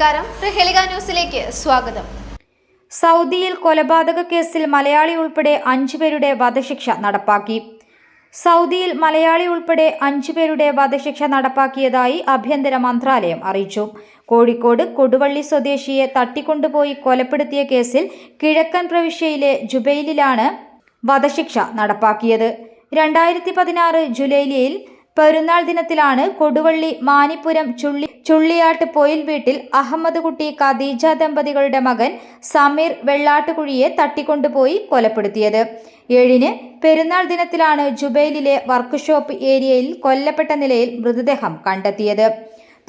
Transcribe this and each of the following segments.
നമസ്കാരം. പ്രഹേളിക ന്യൂസിലേക്ക് സ്വാഗതം. സൗദിയിൽ കൊലപാതക കേസിൽ മലയാളി ഉൾപ്പെടെ അഞ്ചുപേരുടെ വധശിക്ഷ നടപ്പാക്കി. സൗദിയിൽ മലയാളി ഉൾപ്പെടെ അഞ്ചുപേരുടെ വധശിക്ഷ നടപ്പാക്കിയതായി ആഭ്യന്തര മന്ത്രാലയം അറിയിച്ചു. കോഴിക്കോട് കൊടുവള്ളി സ്വദേശിയെ തട്ടിക്കൊണ്ടുപോയി കൊലപ്പെടുത്തിയ കേസിൽ കിഴക്കൻ പ്രവിശ്യയിലെ ജുബൈലിലാണ് വധശിക്ഷ നടപ്പാക്കിയത്. രണ്ടായിരത്തി പതിനാറ് ജൂലൈയിൽ പെരുന്നാൾ ദിനത്തിലാണ് കൊടുവള്ളി മാനിപ്പുരം ചുള്ളി ചുള്ളിയാട്ട് പൊയിൽ വീട്ടിൽ അഹമ്മദ് കുട്ടി ഖദീജ ദമ്പതികളുടെ മകൻ സമീർ വെള്ളാട്ടുകുഴിയെ തട്ടിക്കൊണ്ടുപോയി കൊലപ്പെടുത്തിയത്. ഏഴിന് പെരുന്നാൾ ദിനത്തിലാണ് ജുബൈലിലെ വർക്ക്ഷോപ്പ് ഏരിയയിൽ കൊല്ലപ്പെട്ട നിലയിൽ മൃതദേഹം കണ്ടെത്തിയത്.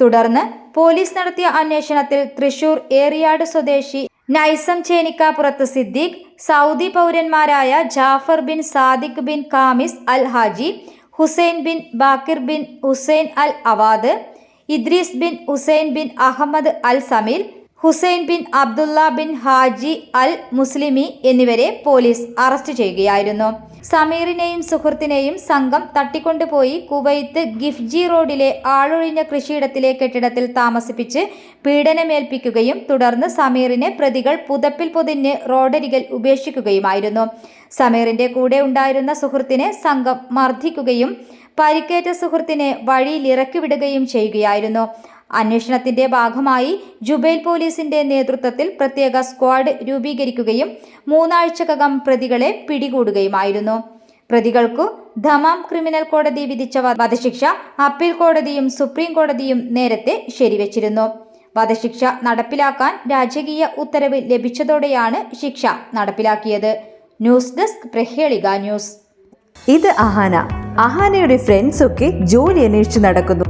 തുടർന്ന് പോലീസ് നടത്തിയ അന്വേഷണത്തിൽ തൃശൂർ ഏറിയാട് സ്വദേശി Naisam Chenikkappurath Siddique Saudi പൗരന്മാരായ Jafar bin Sadiq bin Khamis al Haji Hussain bin Baqir bin Hussain al Awad Idris bin Hussain bin Ahmed al Sameel Hussain bin Abdullah bin Haji al Muslimi എന്നിവരെ പോലീസ് അറസ്റ്റ് ചെയ്യുകയായിരുന്നു. സമീറിനെയും സുഹൃത്തിനെയും സംഘം തട്ടിക്കൊണ്ടുപോയി Kuwait ഗിഫ്ജി റോഡിലെ ആളൊഴിഞ്ഞ കൃഷിയിടത്തിലെ കെട്ടിടത്തിൽ താമസിപ്പിച്ച് പീഡനമേൽപ്പിക്കുകയും തുടർന്ന് സമീറിനെ പ്രതികൾ പുതപ്പിൽ പൊതിഞ്ഞ് റോഡരികിൽ ഉപേക്ഷിക്കുകയുമായിരുന്നു. സമീറിന്റെ കൂടെ ഉണ്ടായിരുന്ന സുഹൃത്തിനെ സംഘം മർദ്ദിക്കുകയും പരിക്കേറ്റ സുഹൃത്തിനെ വഴിയിൽ ഇറക്കിവിടുകയും ചെയ്യുകയായിരുന്നു. അന്വേഷണത്തിന്റെ ഭാഗമായി ജുബൈൽ പോലീസിന്റെ നേതൃത്വത്തിൽ പ്രത്യേക സ്ക്വാഡ് രൂപീകരിക്കുകയും മൂന്നാഴ്ചക്കകം പ്രതികളെ പിടികൂടുകയുമായിരുന്നു. പ്രതികൾക്കു ധമാം ക്രിമിനൽ കോടതി വിധിച്ച വധശിക്ഷ അപ്പീൽ കോടതിയും സുപ്രീം കോടതിയും നേരത്തെ ശരിവച്ചിരുന്നു. വധശിക്ഷ നടപ്പിലാക്കാൻ രാജകീയ ഉത്തരവ് ലഭിച്ചതോടെയാണ് ശിക്ഷ നടപ്പിലാക്കിയത്. News desk Prahelika news. ഇത് അഹാന. അഹാനയുടെ ഫ്രണ്ട്സ് ഒക്കെ ജോലി അന്വേഷിച്ചു നടക്കുന്നു.